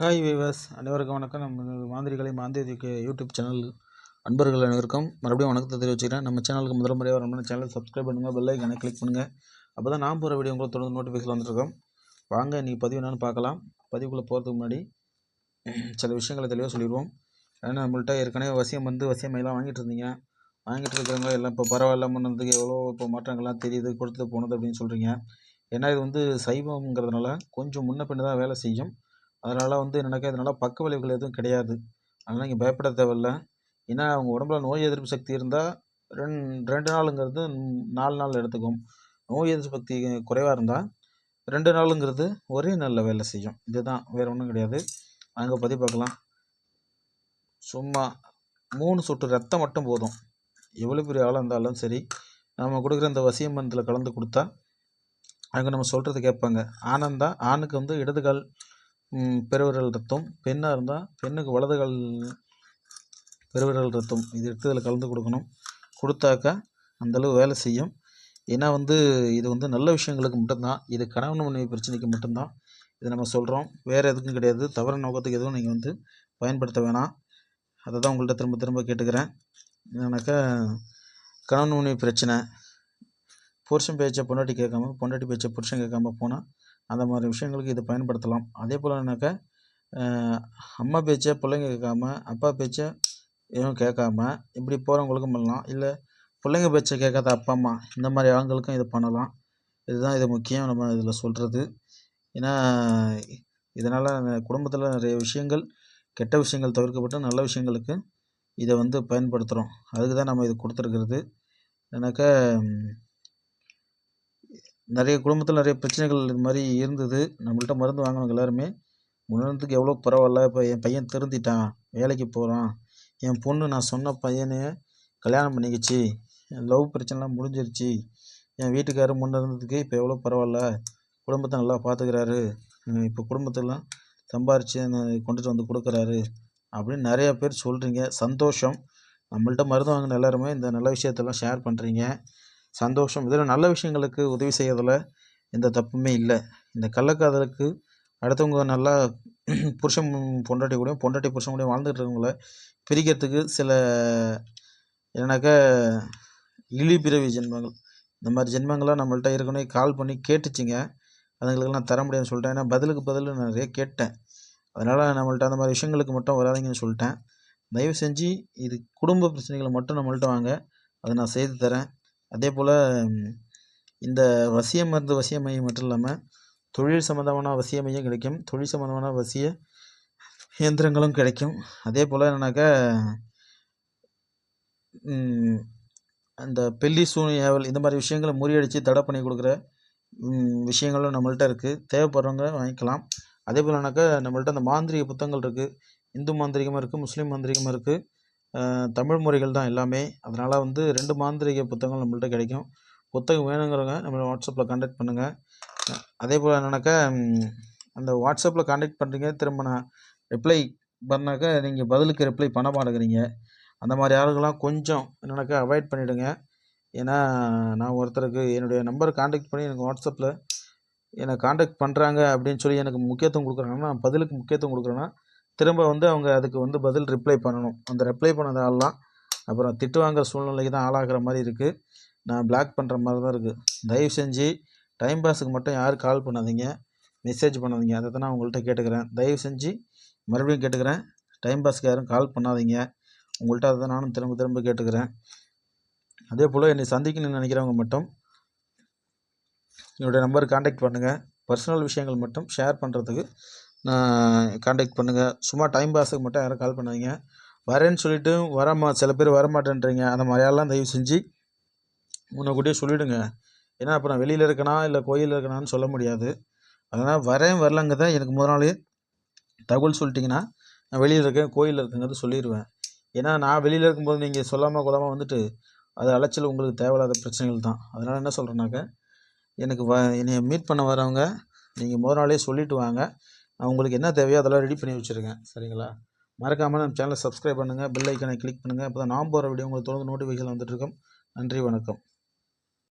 Hi viewers அனைவருக்கும் வணக்கம். நம்ம மாந்திரிகளை மாந்திரிக்கு யூடியூப் சேனல் அன்பர்கள் அனைவருக்கும் மறுபடியும் வணக்கத்தை தெரிவிச்சுக்கிறேன். நம்ம சேனலுக்கு முதல் முறையாக வரணும்னா சேனல் சப்ஸ்கிரைப் பண்ணுங்கள் பெல் ஐக்கனை கிளிக் பண்ணுங்கள் அப்போ தான் நான் போகிற வீடியோ உங்களுக்கு தொடர்ந்து நோட்டிஃபிகேஷன் வந்துருக்கோம் வாங்க இன்றைக்கி பதிவு என்னென்னு பார்க்கலாம். பதிவுக்குள்ளே போகிறதுக்கு முன்னாடி சில விஷயங்களை தெளிவாக சொல்லிடுவோம். ஏன்னா நம்மள்ட்ட ஏற்கனவே வசியம் வந்து வசியமையெல்லாம் வாங்கிட்டு இருந்தீங்க. வாங்கிட்டு இருக்கிறவங்க எல்லாம் இப்போ பரவாயில்ல முன்னதுக்கு எவ்வளோ இப்போ மாற்றங்கள்லாம் தெரியுது கொடுத்து போனது அப்படின்னு சொல்கிறீங்க ஏன்னா இது வந்து சைவம்ங்கிறதுனால கொஞ்சம் முன்ன பின்ன தான் வேலை செய்யும். அதனால் வந்து என்னென்னாக்கா இதனால் பக்க விளைவுகள் எதுவும் கிடையாது. அதனால் நீங்கள் பயப்பட தேவையில்ல. ஏன்னா அவங்க உடம்புல நோய் எதிர்ப்பு சக்தி இருந்தால் ரெண் ரெண்டு நாளுங்கிறது நாலு நாள் எடுத்துக்கும். நோய் எதிர்ப்பு சக்தி குறைவாக இருந்தால் ரெண்டு நாளுங்கிறது ஒரே நாளில் வேலை செய்யும். இதுதான். வேறு ஒன்றும் கிடையாது. அங்கே பற்றி பார்க்கலாம். சும்மா மூணு சொட்டு ரத்தம் மட்டும் போதும். எவ்வளோ பெரிய ஆளாக இருந்தாலும் சரி நம்ம கொடுக்குற இந்த வசிய மருந்தில் கலந்து கொடுத்தா அவங்க நம்ம சொல்கிறது கேட்பாங்க. ஆனந்தா ஆணுக்கு வந்து இடதுகால் பெருவிரல் ரத்தம். பெண்ணாக இருந்தால் பெண்ணுக்கு வலது கால் பெருவிரல் ரத்தம். இது எடுத்து இதில் கலந்து கொடுக்கணும். கொடுத்தாக்கா அந்தளவு வேலை செய்யும். ஏன்னா வந்து இது வந்து நல்ல விஷயங்களுக்கு மட்டும்தான். இது கணவன் மனைவி பிரச்சனைக்கு மட்டும்தான். இது நம்ம சொல்கிறோம் வேறு எதுக்கும் கிடையாது. தவறு நோக்கத்துக்கு எதுவும் நீங்கள் வந்து பயன்படுத்த வேணாம். அதை தான் உங்கள்கிட்ட திரும்ப திரும்ப கேட்டுக்கிறேன். என்னன்னாக்கா கணவன் மனைவி பிரச்சனை. புருஷன் பேச்சை பொண்டாட்டி கேட்காம பொண்டாட்டி பேச்சை புருஷன் கேட்காம போனால் அந்த மாதிரி விஷயங்களுக்கு இதை பயன்படுத்தலாம். அதே போலனாக்கா அம்மா பேச்சை பிள்ளைங்க கேட்காம அப்பா பேச்சை எதுவும் கேட்காம இப்படி போகிறவங்களுக்கும் பண்ணலாம். இல்லை பிள்ளைங்க பேச்சை கேட்காத அப்பா அம்மா இந்த மாதிரி ஆண்களுக்கும் இது பண்ணலாம். இதுதான் இது முக்கியம் நம்ம இதில் சொல்கிறது ஏன்னா இதனால் குடும்பத்தில் நிறைய விஷயங்கள் கெட்ட விஷயங்கள் தவிர்க்கப்பட்டு நல்ல விஷயங்களுக்கு இதை வந்து பயன்படுத்துகிறோம் அதுக்கு தான் நம்ம இது கொடுத்துருக்கிறது. ஏன்னாக்கா நிறைய குடும்பத்தில் நிறைய பிரச்சனைகள் இது மாதிரி இருந்தது. நம்மள்ட்ட மருந்து வாங்கினவங்க எல்லாருமே முன்னத்துக்கு எவ்வளோ பரவாயில்ல இப்போ என் பையன் திருந்திட்டான் வேலைக்கு போகிறான் என் பொண்ணு நான் சொன்ன பையனே கல்யாணம் பண்ணிக்கிச்சு. லவ் பிரச்சனைலாம் முடிஞ்சிருச்சு. என் வீட்டுக்காரர் முன்னே இருந்ததுக்கு இப்போ எவ்வளோ பரவாயில்ல குடும்பத்தை நல்லா பார்த்துக்கிறாரு இப்போ குடும்பத்தெல்லாம் சம்பாரித்து கொண்டுட்டு வந்து கொடுக்குறாரு. அப்படின்னு நிறையா பேர் சொல்கிறீங்க சந்தோஷம். நம்மள்ட்ட மருந்து வாங்கின எல்லாருமே இந்த நல்ல விஷயத்தெல்லாம் ஷேர் பண்ணுறீங்க சந்தோஷம். இதில் நல்ல விஷயங்களுக்கு உதவி செய்யறதில் எந்த தப்புமே இல்லை. இந்த கள்ளக்காதலுக்கு அடுத்தவங்க நல்லா புருஷன் பொண்டாட்டி கூடயும் பொண்டாட்டி புருஷன் கூடயும் வாழ்ந்துட்டு இருக்கவங்கள பிரிக்கிறதுக்கு சில என்னன்னாக்கா இழி பிறவி ஜென்மங்கள். இந்த மாதிரி ஜென்மங்கள்லாம் நம்மள்ட்ட ஏற்கனவே கால் பண்ணி கேட்டுச்சிங்க. அதுங்களுக்கு நான் தர முடியாதுன்னு சொல்லிட்டேன். ஏன்னா பதிலுக்கு பதில் நான் நிறைய கேட்டேன். அதனால் நம்மள்ட்ட அந்த மாதிரி விஷயங்களுக்கு மட்டும் வராதீங்கன்னு சொல்லிட்டேன். தயவு செஞ்சு இது குடும்ப பிரச்சனைகளை மட்டும் நம்மள்ட்ட வாங்க. அதை நான் செய்து தரேன். அதே போல் இந்த வசிய மருந்து வசிய மையம் மட்டும் இல்லாமல் தொழில் சம்மந்தமான வசிய மையம் கிடைக்கும். தொழில் சம்மந்தமான வசிய இயந்திரங்களும் கிடைக்கும். அதே போல் என்னன்னாக்கா அந்த பெல்லி சூனி இந்த மாதிரி விஷயங்களை முறியடித்து தடை பண்ணி கொடுக்குற விஷயங்களும் நம்மள்ட்ட இருக்குது தேவைப்படுறவங்க வாங்கிக்கலாம். அதே போலனாக்கா நம்மள்ட்ட அந்த மாந்திரிக புத்தகங்கள் இருக்குது இந்து மாந்திரிகமாக இருக்குது முஸ்லீம் மாந்திரிகமாக இருக்குது தமிழ் முறைகள் தான் எல்லாமே. அதனால் வந்து ரெண்டு மாந்திரிக புத்தகங்கள் நம்மள்ட்ட கிடைக்கும். புத்தகம் வேணுங்கிறவங்க நம்மளை வாட்ஸ்அப்பில் காண்டாக்ட் பண்ணுங்கள் அதே போல் என்னன்னாக்கா அந்த வாட்ஸ்அப்பில் காண்டாக்ட் பண்ணுறீங்க திரும்ப நான் ரிப்ளை பண்ணாக்கா நீங்கள் பதிலுக்கு ரிப்ளை பண்ண மாட்டேங்கிறீங்க. அந்த மாதிரி ஆளுங்கெல்லாம் கொஞ்சம் என்னென்னாக்கா அவாய்ட் பண்ணிவிடுங்க ஏன்னா நான் ஒருத்தருக்கு என்னுடைய நம்பர் காண்டாக்ட் பண்ணி எனக்கு வாட்ஸ்அப்பில் என்னை காண்டாக்ட் பண்ணுறாங்க அப்படின்னு சொல்லி எனக்கு முக்கியத்துவம் கொடுக்குறாங்கன்னா நான் பதிலுக்கு முக்கியத்துவம் கொடுக்குறேன்னா திரும்ப வந்து அவங்க அதுக்கு வந்து பதில் ரிப்ளை பண்ணணும். அந்த ரிப்ளை பண்ணது ஆள்லாம் அப்புறம் திட்டு வாங்குற சூழ்நிலைக்கு தான் ஆளாகிற மாதிரி இருக்குது நான் பிளாக் பண்ணுற மாதிரி தான் இருக்குது தயவு செஞ்சு டைம் பாஸுக்கு மட்டும் யாரும் கால் பண்ணாதீங்க. மெசேஜ் பண்ணாதீங்க. அதை தான் நான் உங்கள்கிட்ட கேட்டுக்கிறேன். தயவு செஞ்சு மறுபடியும் கேட்டுக்கிறேன். டைம் பாஸ்க்கு யாரும் கால் பண்ணாதீங்க. உங்கள்கிட்ட அதை தான் நானும் திரும்ப திரும்ப கேட்டுக்கிறேன். அதே போல் என்னை சந்திக்கணும்னு நினைக்கிறவங்க மட்டும் என்னுடைய நம்பருக்கு காண்டாக்ட் பண்ணுங்கள் பர்சனல் விஷயங்கள் மட்டும் ஷேர் பண்ணுறதுக்கு காண்டாக்ட் பண்ணுங்கள் சும்மா டைம் பாஸுக்கு மட்டும் யாரும் கால் பண்ணாதீங்க. வரேன்னு சொல்லிட்டு வரமா சில பேர் வரமாட்டேன்றீங்க. அந்த மாதிரியெல்லாம் தயவு செஞ்சு முன்னக்கூட்டியே சொல்லிவிடுங்க ஏன்னா அப்போ நான் வெளியில் இருக்கனா இல்லை கோயிலில் இருக்கனான்னு சொல்ல முடியாது. அதனால் வரேன் வரலங்கிறத எனக்கு முதல் நாளே தகவல் சொல்லிட்டிங்கன்னா நான் வெளியில் இருக்கேன் கோயிலில் இருக்கேங்கிறது சொல்லிடுவேன். ஏன்னா நான் வெளியில் இருக்கும்போது நீங்கள் சொல்லாமல் கொள்ளாமல் வந்துட்டு அது அலைச்சல் உங்களுக்கு தேவையில்லாத பிரச்சனைகள் தான். அதனால் என்ன சொல்கிறேன்னாக்க எனக்கு வ என்னை மீட் பண்ண வரவங்க நீங்கள் முதல் நாளே சொல்லிவிட்டு வாங்க. உங்களுக்கு என்ன தேவையோ அதெல்லாம் ரெடி பண்ணி வச்சுருக்கேன். சரிங்களா? மறக்காமல் நம்ம சேனலை சப்ஸ்கிரைப் பண்ணுங்கள் பெல் ஐக்கனை கிளிக் பண்ணுங்கள் அப்போ தான் நான் போகிற வீடியோ உங்களுக்கு தொடர்ந்து நோட்டிஃபிகேஷன் வந்துட்டுருக்கும் நன்றி வணக்கம்.